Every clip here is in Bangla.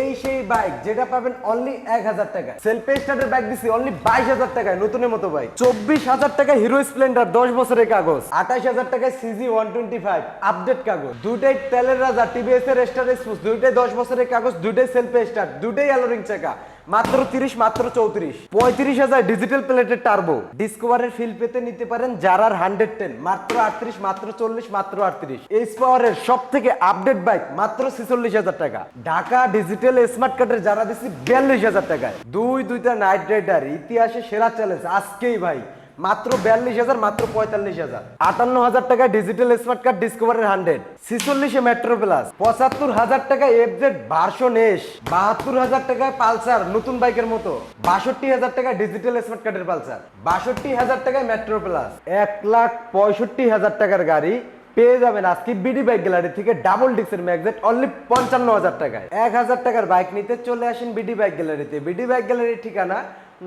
এই সেই বাইক যেটা পাবেন অনলি এক হাজার টাকা সেলফ স্টার্টের বাইক দিচ্ছি অনলি বাইশ হাজার টাকায়, নতুনের মতো বাইক চব্বিশ হাজার টাকা হিরো স্প্লেন্ডার দশ বছরের কাগজ। আঠাশ হাজার টাকায় CG one twenty five update কাগজ। দুটাই তেলের রাজা টিভিএস এর স্টার এক্সপোস দুইটাই দশ বছরের কাগজ দুটাই সেলফ স্টার্ট দুটাই অ্যালোরিং চাকা। মাত্র তিরিশ, মাত্র চৌত্রিশ। পঁয়ত্রিশ হাজার ডিজিটাল প্লেটের টার্বো ডিসকভারের ফিল পেতে নিতে পারেন জারার হান্ড্রেড টেন মাত্র আটত্রিশ, মাত্র চল্লিশ, মাত্র আটত্রিশ। এইচ পাওয়ারের সব থেকে আপডেট বাইক মাত্র ছেচল্লিশ হাজার টাকা। ঢাকা ডিজিটাল স্মার্ট কার্ডের যারা দিচ্ছি বিয়াল্লিশ হাজার টাকায়। দুই, দুইটা নাইট রাইডার ইতিহাসে সেরা চ্যালেঞ্জ আজকেই ভাই। মাত্র বিয়াল্লিশ হাজার, মাত্র পঁয়তাল্লিশ হাজার। আটান্ন হাজার টাকা ডিজিটাল স্মার্ট কার্ড ডিসকভারের হান্ড্রেড ছিচল্লিশে মেট্রো প্লাস পঁচাত্তর হাজার টাকা এফজেড ভার্সন এস বাহাত্তর হাজার টাকায় পালসার, নতুন বাইকের মতো। বাষট্টি হাজার টাকা ডিজিটাল স্মার্ট কার্ডের পালসার। বাষট্টি হাজার টাকায় মেট্রো প্লাস এক লাখ পঁয়ষট্টি হাজার টাকার গাড়ি পেয়ে যাবেন আজকে বিডি বাইক গ্যালারি থেকে ডাবল ডিক্সের ম্যাগজেট অনলি পঞ্চান্ন হাজার টাকায়। এক হাজার টাকার বাইক নিতে চলে আসেন বিডি বাইক গ্যালারিতে বিডি বাইক গ্যালারির ঠিকানা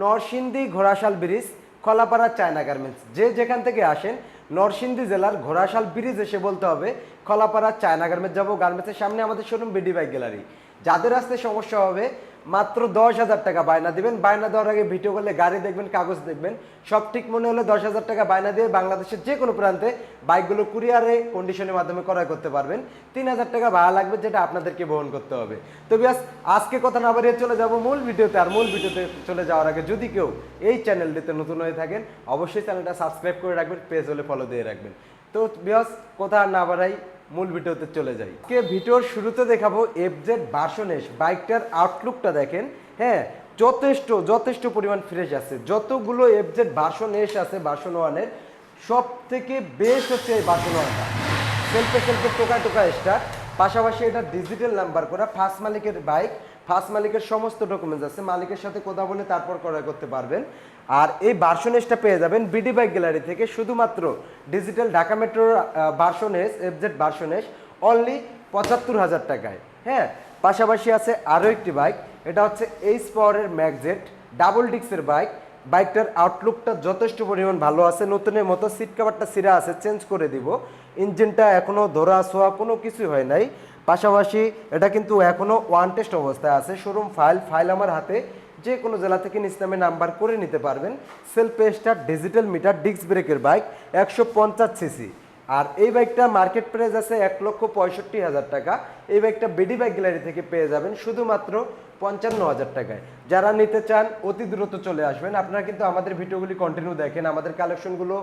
Narsingdi Ghorashal bridge Kalapara China garments. যে যেখান থেকে আসেন, নরসিংদী জেলার ঘোড়াশাল ব্রিজ এসে বলতে হবে, কলাপাড়া চায়না গার্মেন্টস যাব, গার্মেন্টসের সামনে আমাদের শোরুম বিডি বাইক গ্যালারি যাদের আসতে সমস্যা হবে মাত্র দশ হাজার টাকা বায়না দিবেন। বায়না দেওয়ার আগে ভিডিও করলে গাড়ি দেখবেন, কাগজ দেখবেন। সব ঠিক মনে হলে দশ হাজার টাকা বায়না দিয়ে বাংলাদেশের যে কোনো প্রান্তে বাইকগুলো কুরিয়ারে কন্ডিশনের মাধ্যমে ক্রয় করতে পারবেন। তিন হাজার টাকা ভাড়া লাগবে যেটা আপনাদেরকে বহন করতে হবে। তো বিয়াস, আজকে কথা না বাড়িয়ে চলে যাব মূল ভিডিওতে, আর মূল ভিডিওতে চলে যাওয়ার আগে যদি কেউ এই চ্যানেলটিতে নতুন হয়ে থাকেন, অবশ্যই চ্যানেলটা সাবস্ক্রাইব করে রাখবেন, পেজ হলে ফলো দিয়ে রাখবেন। তো বিয়াস, কথা না বাড়াই মূল ভিডিওতে চলে যাই। কে ভিডিওর শুরুতে দেখাবো এফজেড ভার্সন এস বাইকটার আউটলুকটা দেখেন। হ্যাঁ যথেষ্ট যথেষ্ট পরিমাণ ফ্রেশ আছে। যতগুলো এফজেড ভার্সন এস আছে ভার্সন ওয়ানের সব থেকে বেস্ট হচ্ছে এই ভার্সন ওয়ানটা সেলফে সেলফে টোকা টোকা স্টার পাশাপাশি এটা ডিজিটাল নাম্বার করা ফার্স্ট মালিকের বাইক ফার্স্ট মালিকের সমস্ত ডকুমেন্টস আছে। মালিকের সাথে কথা বলে তারপর ক্রয় করতে পারবেন। আর এই ভার্সন এসটা পেয়ে যাবেন বিডি বাইক গ্যালারি থেকে শুধুমাত্র ডিজিটাল ঢাকা মেট্রোর version S FZ version S only পঁচাত্তর হাজার টাকায়। হ্যাঁ পাশাপাশি আছে আরও একটি বাইক, এটা হচ্ছে এইচ পাওয়ারের ম্যাগজেট ডাবল ডিক্সের বাইক। বাইকটার আউটলুকটা যথেষ্ট পরিমাণ ভালো আছে, নতুনের মতো সিট কাভারটা সিরা আছে চেঞ্জ করে দিব। ইঞ্জিনটা এখনও ধরা ছোঁয়া, কোনো কিছুই হয় নাই। পাশাপাশি এটা কিন্তু এখনও ওয়ান টেস্ট অবস্থায় আছে শোরুম ফাইল ফাইল আমার হাতে। যে কোনো জেলা থেকে নিজ নামে নাম্বার করে নিতে পারবেন। Self start digital meter, disc ব্রেকের বাইক, একশো পঞ্চাশ সিসি। আর এই বাইকটা মার্কেট প্রাইস আছে এক লক্ষ পঁয়ষট্টি হাজার টাকা। এই বাইকটা বেডি বাইক গ্যালারি থেকে পেয়ে যাবেন শুধুমাত্র পঞ্চান্ন হাজার টাকায়। যারা নিতে চান, অতি দ্রুত চলে আসবেন। আপনারা কিন্তু আমাদের ভিডিওগুলি কন্টিনিউ দেখেন। আমাদের কালেকশনগুলো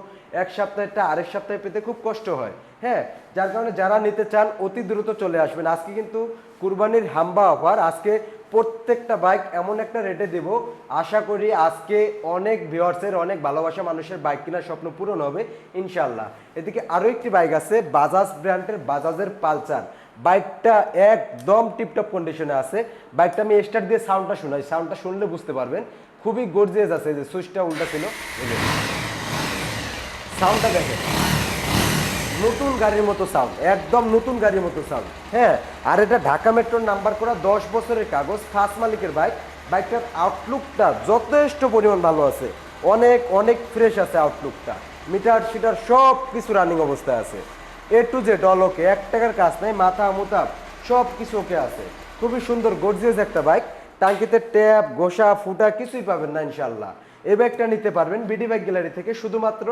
এক সপ্তাহেরটা আরেক সপ্তাহে পেতে খুব কষ্ট হয়। হ্যাঁ যার কারণে যারা নিতে চান, অতি দ্রুত চলে আসবেন। আজকে কিন্তু কুরবানির হাম্বা অফার আজকে প্রত্যেকটা বাইক এমন একটা রেটে দেব। আশা করি আজকে অনেক ভিওয়ার্সের অনেক ভালোবাসা মানুষের বাইক কেনার স্বপ্ন পূরণ হবে ইনশাল্লাহ এদিকে আরও একটি বাইক আছে বাজাজ ব্র্যান্ডের বাজাজের পালসার বাইকটা একদম টিপটপ কন্ডিশনে আছে। বাইকটা আমি স্টার্ট দিয়ে সাউন্ডটা শোনাই। সাউন্ডটা শুনলে বুঝতে পারবেন, খুবই গর্জিয়াস আছে, যে সুইচটা উল্টা ছিল। সাউন্ডটা দেখেন। নতুন গাড়ির মতো সাউন্ড একদম নতুন গাড়ির মতো সাউন্ড হ্যাঁ আর এটা ঢাকা মেট্রোর নাম্বার করা দশ বছরের কাগজ, খাস মালিকের বাইক বাইকটার আউটলুকটা যথেষ্ট পরিমাণ ভালো আছে। অনেক অনেক ফ্রেশ আছে আউটলুকটা মিটার সিটার সব কিছু রানিং অবস্থায় আছে। A to Z all okay এক টাকার কাজ নেই, মাথা মুতাব সব কিছু ওকে আছে। খুবই সুন্দর গর্জিয়াস একটা বাইক টাঙ্কিতে ট্যাপ গোসা ফুটা কিছুই পাবেন না ইনশাল্লাহ এই ব্যাগটা নিতে পারবেন বিডি ব্যাগ গ্যালারি থেকে শুধুমাত্র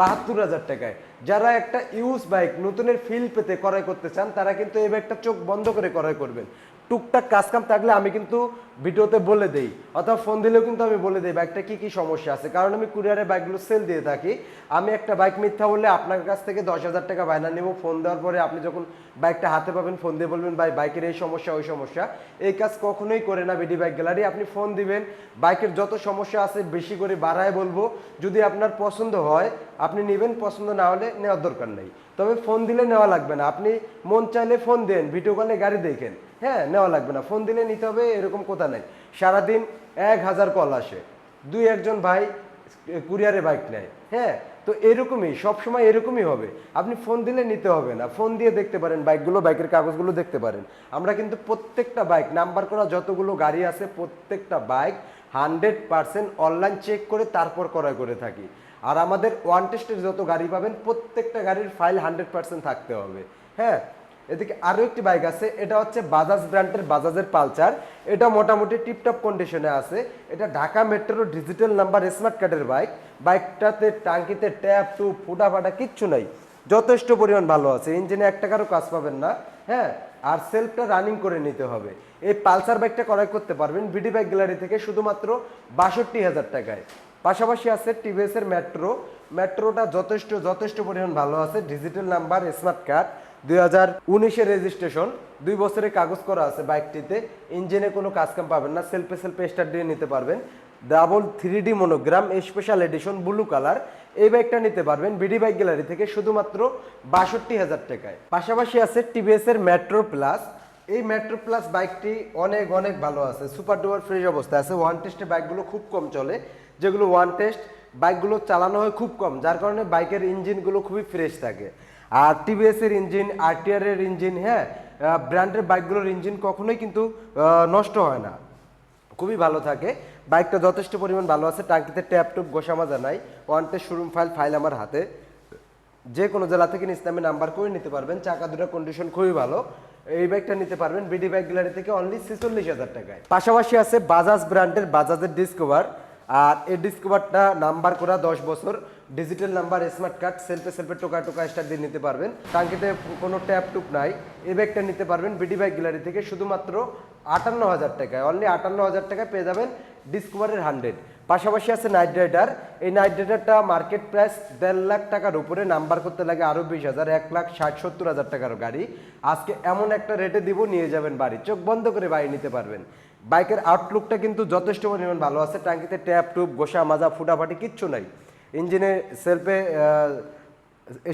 বাহাত্তর হাজার টাকায়। যারা একটা ইউজ বাইক নতুনের ফিল পেতে ক্রয় করতে চান, তারা কিন্তু এই ব্যাগটা চোখ বন্ধ করে ক্রয় করবেন। টুকটাক কাজ কাম থাকলে আমি কিন্তু ভিডিওতে বলে দেই, অথবা ফোন দিলেও কিন্তু আমি বলে দিই বাইকটা কি কি সমস্যা আছে? কারণ আমি কুরিয়ারে বাইকগুলো সেল দিয়ে থাকি। আমি একটা বাইক মিথ্যা বললে আপনার কাছ থেকে দশ হাজার টাকা বায়না নেব। ফোন দেওয়ার পরে আপনি যখন বাইকটা হাতে পাবেন ফোন দিয়ে বলবেন, ভাই বাইকের এই সমস্যা, ওই সমস্যা। এই কাজ কখনোই করে না বিডি বাইক গ্যালারি আপনি ফোন দিবেন বাইকের যত সমস্যা আছে বেশি করে বাড়ায় বলব। যদি আপনার পছন্দ হয়, আপনি নেবেন, পছন্দ না হলে নেওয়ার দরকার নেই। তবে ফোন দিলে নেওয়া লাগবে না। আপনি মন চাইলে ফোন দেন ভিডিও কলে গাড়ি দেখেন। হ্যাঁ নেওয়া লাগবে না। ফোন দিলে নিতে হবে, এরকম কথা নেই। সারাদিন এক হাজার কল আসে। দুই একজন ভাই, কুরিয়ারে বাইক নেয়। হ্যাঁ তো এরকমই, সবসময় এরকমই হবে। আপনি ফোন দিলে নিতে হবে না। ফোন দিয়ে দেখতে পারেন, বাইকগুলো, বাইকের কাগজগুলো দেখতে পারেন। আমরা কিন্তু প্রত্যেকটা বাইক, নাম্বার করা যতগুলো গাড়ি আছে, প্রত্যেকটা bike hundred percent online check করে তারপর ক্রয় করে থাকি। আর আমাদের ওয়ান টেস্টের যত গাড়ি পাবেন, প্রত্যেকটা গাড়ির ফাইল হান্ড্রেড পার্সেন্ট থাকতে হবে। হ্যাঁ এদিকে আরও একটি বাইক আছে, এটা হচ্ছে বাজাজ ব্র্যান্ডের বাজাজের পালচার এটা মোটামুটি টিপটপ কন্ডিশনে আছে। এটা ঢাকা মেট্রোর ডিজিটাল নাম্বার স্মার্ট কার্ডের বাইক বাইকটাতে টাঙ্কিতে ট্যাপ টু ফুটা ফাটা কিচ্ছু নাই। যথেষ্ট পরিমাণ ভালো আছে। ইঞ্জিনে এক টাকারও কাজ পাবেন না হ্যাঁ? আর সেলফটা রানিং করে নিতে হবে। এই পালসার বাইকটা ক্রয় করতে পারবেন বিডি বাইক গ্যালারি থেকে শুধুমাত্র বাষট্টি হাজার টাকায়। পাশাপাশি আছে টিভিএসের মেট্রো মেট্রোটা যথেষ্ট যথেষ্ট পরিমাণ ভালো আছে। ডিজিটাল নাম্বার স্মার্ট কার্ড দুই উনিশের রেজিস্ট্রেশন দুই বছরের কাগজ করা আছে বাইকটিতে ইঞ্জিনে কোনো কাজ কাম পাবেন না সেলফে সেলফে স্টার্ট দিয়ে নিতে পারবেন। Double three D monogram special edition blue colour এই বাইকটা নিতে পারবেন বিডি বাইক গ্যালারি থেকে শুধুমাত্র বাষট্টি হাজার টাকায়। পাশাপাশি আছে টিভিএস এর মেট্রো প্লাস এই মেট্রো প্লাস বাইকটি অনেক অনেক ভালো আছে। সুপার ডুপার ফ্রেশ অবস্থায় আছে। ওয়ান টেস্টের বাইকগুলো খুব কম চলে। যেগুলো ওয়ান টেস্ট বাইকগুলো চালানো হয় খুব কম, যার কারণে বাইকের ইঞ্জিনগুলো খুবই ফ্রেশ থাকে। আর টিভিএস এর ইঞ্জিন আরটিআর এর ইঞ্জিন হ্যাঁ ব্র্যান্ডের বাইকগুলোর ইঞ্জিন কখনোই কিন্তু নষ্ট হয় না। খুবই ভালো থাকে। বাইকটা যথেষ্ট পরিমাণ ভালো আছে। টাঙ্কিতে ট্যাপ টুপ গোসা মাজা নাই one test showroom file file আমার হাতে। যে কোনো জেলা থেকে ইসলামী নাম্বার করে নিতে পারবেন। চাকা দুটো কন্ডিশন খুবই ভালো। এই বাইকটা নিতে পারবেন। বিডি বাইক গ্যালারি থেকে অনলি ছেচল্লিশ হাজার টাকায়। পাশাপাশি আছে বাজাজ ব্র্যান্ডের বাজাজের ডিসকভার আর এই ডিসকভারটা নাম্বার করা দশ বছর। ডিজিটাল নাম্বার স্মার্ট কার্ড সেলফে সেলফে টোকা টোকা স্টার দিয়ে নিতে পারবেন। টাঙ্কিতে কোনো ট্যাপ টুপ নাই। এই ব্যাগটা নিতে পারবেন বিডি বাইক গ্যালারি থেকে শুধুমাত্র আটান্ন হাজার টাকায়। অনলি আটান্ন হাজার টাকায় পেয়ে যাবেন ডিসকভারের হান্ড্রেড পাশাপাশি আছে নাইট রাইডার এই নাইট রাইডারটা মার্কেট প্রাইস দেড় লাখ টাকার উপরে। নাম্বার করতে লাগে আরও বিশ হাজার, এক লাখ ষাট, সত্তর হাজার টাকার গাড়ি। আজকে এমন একটা রেটে দিব, নিয়ে যাবেন বাড়ি। চোখ বন্ধ করে বাড়ি নিতে পারবেন। বাইকের আউটলুকটা কিন্তু যথেষ্ট পরিমাণ ভালো আছে। ট্যাঙ্কিতে ট্যাপ, টুপ, গোসা, মাজা, ফুটাফাটি কিচ্ছু নাই। ইঞ্জিনে সেলফে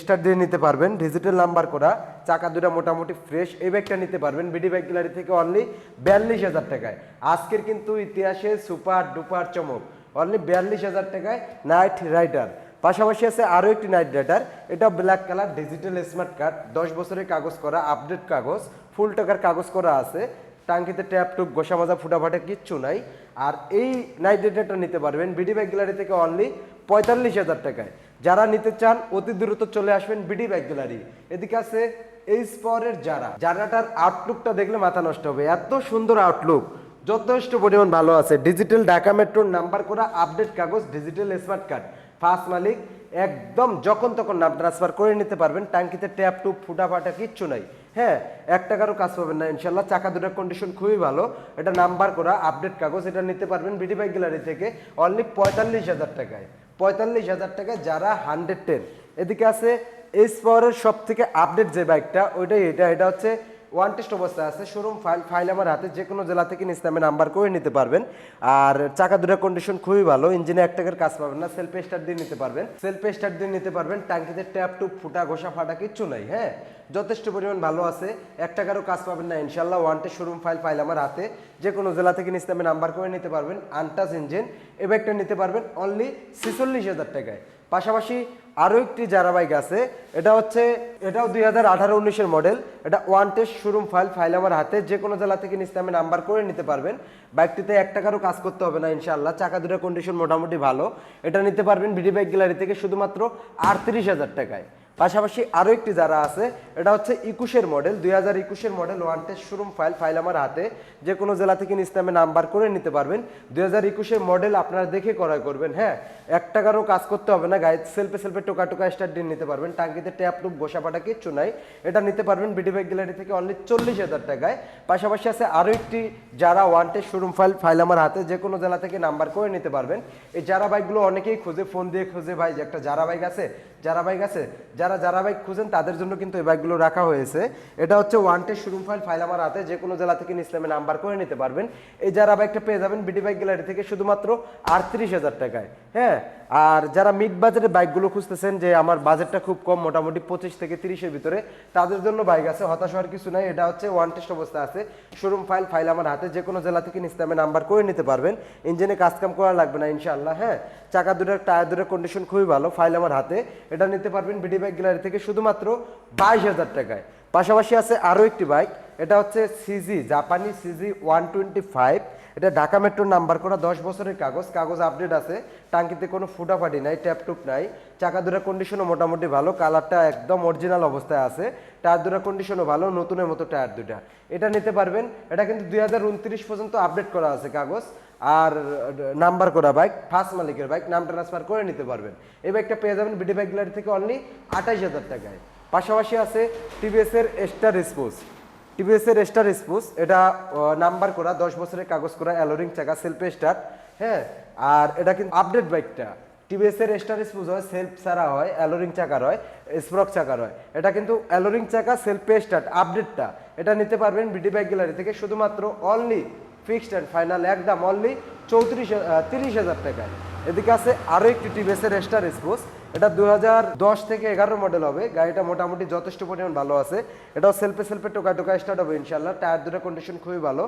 স্টার্ট দিয়ে নিতে পারবেন। ডিজিটাল নাম্বার করা, চাকা দুটা মোটামুটি ফ্রেশ এই ব্যাগটা নিতে পারবেন। বিডি ব্যাগ গ্যালারি থেকে অনলি বিয়াল্লিশ হাজার টাকায়। আজকের কিন্তু ইতিহাসে সুপার ডুপার চমক। অনলি বিয়াল্লিশ হাজার টাকায় নাইট রাইডার পাশাপাশি আছে আরও একটি নাইট রাইডার এটা black colour digital smart card দশ বছরের কাগজ করা আপডেট কাগজ। ফুল টাকার কাগজ করা আছে। টাঙ্কিতে ট্যাপ টুপ গোসা মাজা ফুটাফাটা কিচ্ছু নাই। আর এই নাইট নিতে পারবেন। বিডি ব্যাগ গ্যালারি থেকে অনলি পঁয়তাল্লিশ হাজার টাকায়। যারা নিতে চান, অতি দ্রুত চলে আসবেন বিডি ব্যাগ গ্যালারি এদিকে আছে এই স্পরের যারা যারাটার আউটলুকটা দেখলে মাথা নষ্ট হবে। এত সুন্দর আউটলুক যথেষ্ট পরিমাণ ভালো আছে। ডিজিটাল ঢাকা মেট্রোর নাম্বার করা আপডেট কাগজ ডিজিটাল স্মার্ট কার্ড ফার্স্ট মালিক, একদম যখন তখন নাম ট্রান্সফার করে নিতে পারবেন। ট্যাঙ্কিতে ট্যাপ টুপ, ফুটা ফাটা, কিচ্ছু নাই। হ্যাঁ এক টাকারও কাজ পাবেন না, ইনশাল্লাহ। চাকা দুটার কন্ডিশন খুবই ভালো। এটা নাম্বার করা আপডেট কাগজ, এটা নিতে পারবেন বিডি বাইক গ্যালারি থেকে। অনলি পঁয়তাল্লিশ হাজার টাকায়। পঁয়তাল্লিশ হাজার টাকায় যারা হান্ড্রেড টেন এদিকে আছে এস পাওয়ারের সব থেকে আপডেট যে বাইকটা ওইটাই এটা এটা হচ্ছে ওয়ান টেস্ট অবস্থায় আছে শোরুম ফাইল ফাইল আমার হাতে যে কোনো জেলা থেকে নিস্তামে নাম্বার করে নিতে পারবেন। আর চাকা দুটার কন্ডিশন খুবই ভালো ইঞ্জিনে এক টাকার কাজ পাবেন না সেলফ স্টার্ট দিয়ে নিতে পারবেন। সেলফ স্টার্ট দিয়ে নিতে পারবেন, ট্যাঙ্কিতে ট্যাপ টুপ ফুটা, ঘষা, ফাটা, কিচ্ছু নাই হ্যাঁ? যথেষ্ট পরিমাণ ভালো আছে, এক টাকারও কাজ পাবেন না ইনশাল্লাহ one test showroom file file আমার হাতে। যে কোনো জেলা থেকে নিস্তামে নাম্বার করে নিতে পারবেন আনটাস ইঞ্জিন এ ব্যাগটা নিতে পারবেন অনলি ছেচল্লিশ হাজার টাকায়। পাশাপাশি আরও একটি যারা বাইক আছে এটা হচ্ছে, এটাও দুই হাজার আঠারো উনিশের মডেল, এটা one test showroom file file আমার হাতে, যে কোনো জেলা থেকে নিস্তামে নাম্বার করে নিতে পারবেন। বাইকটিতে এক টাকারও কাজ করতে হবে না ইনশাল্লাহ চাকা দুটো কন্ডিশন মোটামুটি ভালো। এটা নিতে পারবেন বিডি বাইক গ্যালারি থেকে শুধুমাত্র আটত্রিশ হাজার টাকায়। পাশাপাশি আরও একটি যারা আছে, এটা হচ্ছে একুশের মডেল দুই হাজার একুশের model one test showroom file file আমার হাতে। যে কোনো জেলা থেকে ইসলামে নাম্বার করে নিতে পারবেন। দুই হাজার একুশের মডেল আপনারা দেখে ক্রয় করবেন হ্যাঁ? এক টাকারও কাজ করতে হবে না, গায়ে সেলফে সেলফে টোকা টোকা স্টার্ট নিতে পারবেন। টাঙ্কিতে ট্যাপ টুপ বসা পাটা কিচ্ছু নাই। এটা নিতে পারবেন বিডি বাইক গ্যালারি থেকে অনলি চল্লিশ হাজার টাকায়। পাশাপাশি আছে আরও একটি যারা one test showroom file file আমার হাতে, যে কোনো জেলা থেকে নাম্বার করে নিতে পারবেন। এই যারা বাইকগুলো অনেকেই খুঁজে ফোন দিয়ে খুঁজে, ভাই, যে একটা যারা বাইক আছে, যারা বাইক আছে যারা যারা বাইক খুঁজেন, তাদের জন্য কিন্তু এই বাইকগুলো রাখা হয়েছে। এটা হচ্ছে ওয়ান শোরুম ফাইল ফাইল আমার হাতে, যে কোনো জেলা থেকে ইসলামে নাম্বার করে নিতে পারবেন। এই যারা বাইকটা পেয়ে যাবেন বিডি বাইক গ্যালারি থেকে শুধুমাত্র আটত্রিশ হাজার টাকায় হ্যাঁ? আর যারা মিড বাজেটের বাইকগুলো খুঁজতেছেন, যে আমার বাজেটটা খুব কম, মোটামুটি পঁচিশ থেকে তিরিশের ভিতরে, তাদের জন্য বাইক আছে, হতাশ হওয়ার কিছু নাই, এটা হচ্ছে ওয়ান টেস্ট অবস্থা আছে। শোরুম ফাইল ফাইল আমার হাতে, যে কোনো জেলা থেকে ইসলামে নাম্বার করে নিতে পারবেন। ইঞ্জিনে কাজ কাম করা লাগবে না, ইনশাআল্লাহ হ্যাঁ? চাকা দুটার টায়ার দুটার কন্ডিশন খুবই ভালো ফাইল আমার হাতে। এটা নিতে পারবেন বিডি বাইক গ্যালারি থেকে শুধুমাত্র বাইশ হাজার টাকায়। পাশাপাশি আছে আরও একটি বাইক এটা হচ্ছে সিজি জাপানি সিজি ওয়ান টোয়েন্টি ফাইভ এটা ঢাকা মেট্রো নাম্বার করা দশ বছরের কাগজ কাগজ আপডেট আছে। টাঙ্কিতে কোনো ফুটাফাটি নাই ট্যাপটুপ নাই। চাকা দুরা কন্ডিশনও মোটামুটি ভালো কালারটা একদম অরিজিনাল অবস্থায় আছে। টায়ার দুরা কন্ডিশনও ভালো, নতুনের মতো টায়ার দুটা এটা নিতে পারবেন, এটা কিন্তু দুই হাজার উনত্রিশ পর্যন্ত আপডেট করা আছে কাগজ। আর নাম্বার করা বাইক ফার্স্ট মালিকের বাইক নাম ট্রান্সফার করে নিতে পারবেন। এই বাইকটা পেয়ে যাবেন বিডি বাইক গ্যালারি থেকে অনলি আঠাইশ হাজার টাকায়। পাশাপাশি আছে টিভিএসের স্টার স্পোর্টস টিভিএস এর স্টার স্পোর্টস এটা নাম্বার করা, দশ বছরের কাগজ করা অ্যালোরিং চাকা সেলফ স্টার্ট হ্যাঁ? আর এটা কিন্তু আপডেট বাইকটা টিভিএসের স্টার স্পোর্টস হয় সেলফ ছাড়া হয় অ্যালোরিং চাকার হয় স্প্রক চাকার হয় এটা কিন্তু অ্যালোরিং চাকা সেলফ স্টার্ট আপডেটটা এটা নিতে পারবেন বিডি বাইক গ্যালারি থেকে, শুধুমাত্র অনলি ফিক্সড অ্যান্ড ফাইনাল একদম অনলি চৌত্রিশ তিরিশ হাজার টাকায়। এদিকে আছে আরও একটি টিভিএসের স্টার স্পোর্টস এটা দু থেকে এগারো মডেল হবে। গাড়িটা মোটামুটি যথেষ্ট পরিমাণ ভালো আছে। এটাও সেলফে সেলফে টোকা টোকা স্টার্ট হবে ইনশাল্লাহ টায়ার দুটো কন্ডিশন খুবই ভালো।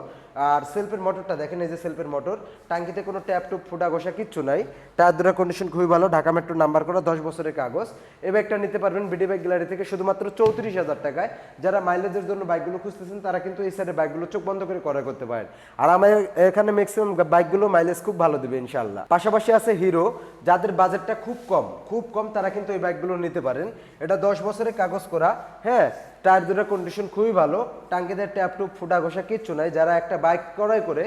আর সেলফের মোটরটা দেখেন এই যে সেলফের মোটর টাঙ্কিতে কোনো ট্যাপ টুপ ফুটা ঘষা কিচ্ছু নাই। টায়ার দুটো কন্ডিশন খুবই ভালো। ঢাকা মেট্রো নাম্বার করা দশ বছরের কাগজ। এই বাইকটা নিতে পারবেন বিডি বাইক গ্যালারি থেকে শুধুমাত্র চৌত্রিশ হাজার টাকায়। যারা মাইলেজের জন্য বাইকগুলো খুঁজতেছেন, তারা কিন্তু এই সাইডে বাইকগুলো চোখ বন্ধ করে ক্রয় করতে পারেন। আর আমার এখানে ম্যাক্সিমাম বাইকগুলো মাইলেজ খুব ভালো দেবে ইনশাল্লাহ পাশাপাশি আছে হিরো যাদের বাজেটটা খুব কম, খুব কম তারা কিন্তু এই বাইকগুলো নিতে পারেন। এটা দশ বছরের কাগজ করা। হ্যাঁ টায়ার দুটার কন্ডিশন খুবই ভালো। টাঙ্কিদের ট্যাপ টুপ ফুটা ঘষা, কিচ্ছু নাই। যারা একটা বাইক ক্রয় করে,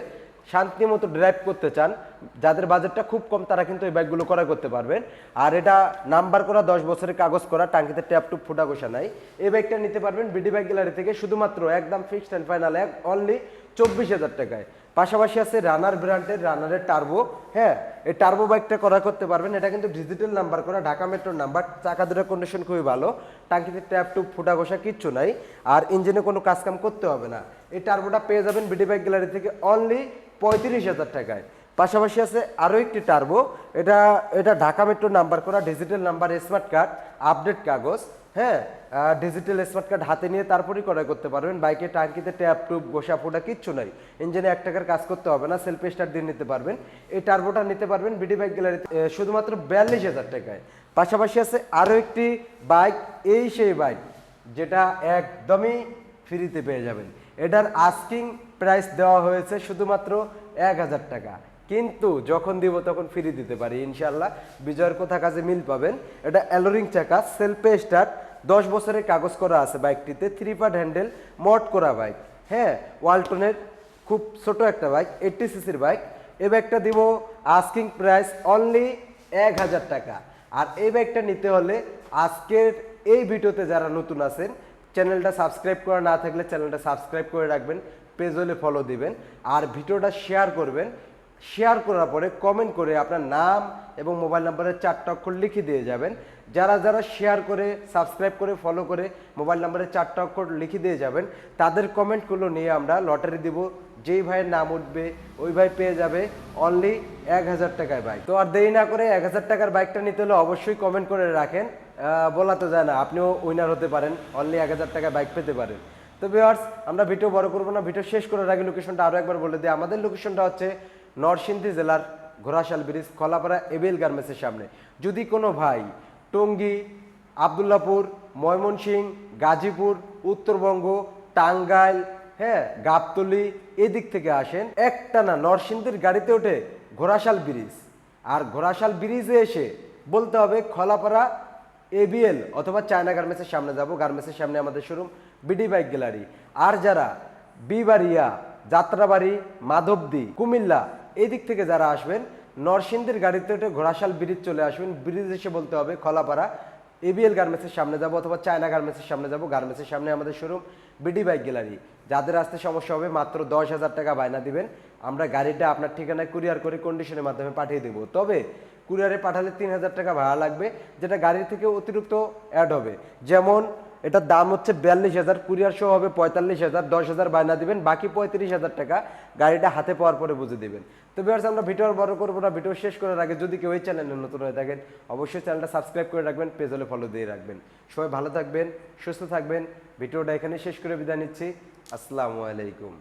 শান্তি মতো ড্রাইভ করতে চান, যাদের বাজেটটা খুব কম, তারা কিন্তু এই বাইকগুলো ক্রয় করতে পারবেন। আর এটা নাম্বার করা, দশ বছরের কাগজ করা, টাঙ্কিতে ট্যাপ টুপ ফুটা ঘষা নাই। এই বাইকটা নিতে পারবেন বিডি বাইক গ্যালারি থেকে, শুধুমাত্র একদম ফিক্সড অ্যান্ড ফাইনাল এক অনলি চব্বিশ হাজার টাকায়। পাশাপাশি আছে রানার ব্র্যান্ডের রানারের টার্বো হ্যাঁ? এই টার্বো বাইকটা করা করতে পারবেন। এটা কিন্তু ডিজিটাল নাম্বার করা, ঢাকা মেট্রোর নাম্বার চাকা দুটার কন্ডিশন খুবই ভালো। টাঙ্কিতে ট্যাপ টু ফুটা ঘষা, কিচ্ছু নাই। আর ইঞ্জিনে কোনো কাজকাম করতে হবে না। এই টার্বোটা পেয়ে যাবেন বিডি বাইক গ্যালারি থেকে অনলি পঁয়ত্রিশ হাজার টাকায়। পাশাপাশি আছে আরও একটি টার্বো এটা এটা ঢাকা মেট্রো নাম্বার করা digital number smart card update কাগজ। হ্যাঁ ডিজিটাল স্মার্ট কার্ড হাতে নিয়ে তারপরেই ক্রয় করতে পারবেন। বাইকে টাঙ্কিতে ট্যাপ টুপ গোসা ফোটা কিচ্ছু নাই। ইঞ্জিনে এক টাকার কাজ করতে হবে না সেলফ স্টার্ট দিয়ে নিতে পারবেন। এই টার্বোটা নিতে পারবেন বিডি বাইক গ্যালারিতে শুধুমাত্র বিয়াল্লিশ হাজার টাকায়। পাশাপাশি আছে আরও একটি বাইক এই সেই বাইক যেটা একদমই ফ্রিতে পেয়ে যাবেন। এটার আস্কিং প্রাইস দেওয়া হয়েছে শুধুমাত্র এক হাজার টাকা। কিন্তু যখন দিব তখন ফ্রি দিতে পারি ইনশাল্লাহ বিজয়ের কোথা কাজে মিল পাবেন। এটা অ্যালোরিং চাকা সেলফে স্টার্ট দশ বছরের কাগজ করা আছে বাইকটিতে থ্রি পার্ট হ্যান্ডেল মট করা বাইক। হ্যাঁ ওয়ালটনের খুব ছোট একটা বাইক এইটটি সিসির বাইক। এই ব্যাগটা দিব আস্কিং প্রাইস অনলি এক হাজার টাকা। আর এই ব্যাগটা নিতে হলে আজকের এই ভিডিওতে যারা নতুন আছেন, চ্যানেলটা সাবস্ক্রাইব করা না থাকলে চ্যানেলটা সাবস্ক্রাইব করে রাখবেন পেজ হলে ফলো দিবেন। আর ভিডিওটা শেয়ার করবেন। শেয়ার করার পরে কমেন্ট করে আপনার নাম এবং মোবাইল নাম্বারের চারটা অক্ষর লিখে দিয়ে যাবেন। যারা যারা শেয়ার করে সাবস্ক্রাইব করে ফলো করে মোবাইল নাম্বারের চারটা অক্ষর লিখে দিয়ে যাবেন, তাদের কমেন্টগুলো নিয়ে আমরা লটারি দিব। যেই ভাইয়ের নাম উঠবে, ওই ভাই পেয়ে যাবে অনলি এক হাজার টাকার বাইক তো আর দেরি না করে এক হাজার টাকার বাইকটা নিতে হলে অবশ্যই কমেন্ট করে রাখেন। বলা তো যায় না, আপনিও উইনার হতে পারেন অনলি এক হাজার টাকায় বাইক পেতে পারেন। তো ভিউয়ার্স আমরা ভিডিও বড় করব না ভিডিও শেষ করার আগে লোকেশনটা আরও একবার বলে দিই। আমাদের লোকেশনটা হচ্ছে নরসিংদী জেলার ঘোড়াশাল ব্রিজ, কলাপাড়া এবেল গার্মেন্টসের সামনে। যদি কোনো ভাই টঙ্গী, আবদুল্লাপুর, ময়মনসিং, গাজীপুর, উত্তরবঙ্গ, টাঙ্গাইল হ্যাঁ গাবতলি এদিক থেকে আসেন একটা না নরসিংদীর গাড়িতে ওঠে ঘোড়াশাল ব্রিজ। আর ঘোড়াশাল ব্রিজে এসে বলতে হবে খলাপাড়া এবিএল অথবা চায়না গার্মেন্টসের সামনে যাব। গার্মেন্টসের সামনে আমাদের শোরুম, বিডি বাইক গ্যালারি। আর যারা বিবাড়িয়া, যাত্রাবাড়ি, মাধবদী, কুমিল্লা এই দিক থেকে যারা আসবেন, নরসিংদীর গাড়িতে উঠে ঘোড়াশাল ব্রিজ চলে আসবেন। ব্রিজ এসে বলতে হবে, খলাপাড়া। এবিএল গার্মেন্টসের সামনে যাব অথবা চায়না গার্মেন্টসের সামনে যাব। গার্মেন্টসের সামনে আমাদের শোরুম বিডি বাইক গ্যালারি যাদের আসতে সমস্যা হবে, মাত্র দশ হাজার টাকা বায়না দিবেন। আমরা গাড়িটা আপনার ঠিকানায় কুরিয়ার করে কন্ডিশনের মাধ্যমে পাঠিয়ে দেবো। তবে কুরিয়ারে পাঠালে তিন হাজার টাকা ভাড়া লাগবে, যেটা গাড়ির থেকে অতিরিক্ত অ্যাড হবে। যেমন, এটার দাম হচ্ছে বিয়াল্লিশ হাজার কুরিয়ার শো হবে পঁয়তাল্লিশ হাজার, দশ হাজার বায়না দিবেন, বাকি পঁয়ত্রিশ হাজার টাকা গাড়িটা হাতে পাওয়ার পরে বুঝে দিবেন। তো বিয়ার্স আমরা ভিডিও আর বড় করব না। ভিডিও শেষ করার আগে যদি কেউ এই চ্যানেলে নতুন হয়ে থাকেন, অবশ্যই চ্যানেলটা সাবস্ক্রাইব করে রাখবেন পেজ হলে ফলো দিয়ে রাখবেন। সবাই ভালো থাকবেন, সুস্থ থাকবেন। ভিডিওটা এখানে শেষ করে বিদায় নিচ্ছি। আসসালামু আলাইকুম।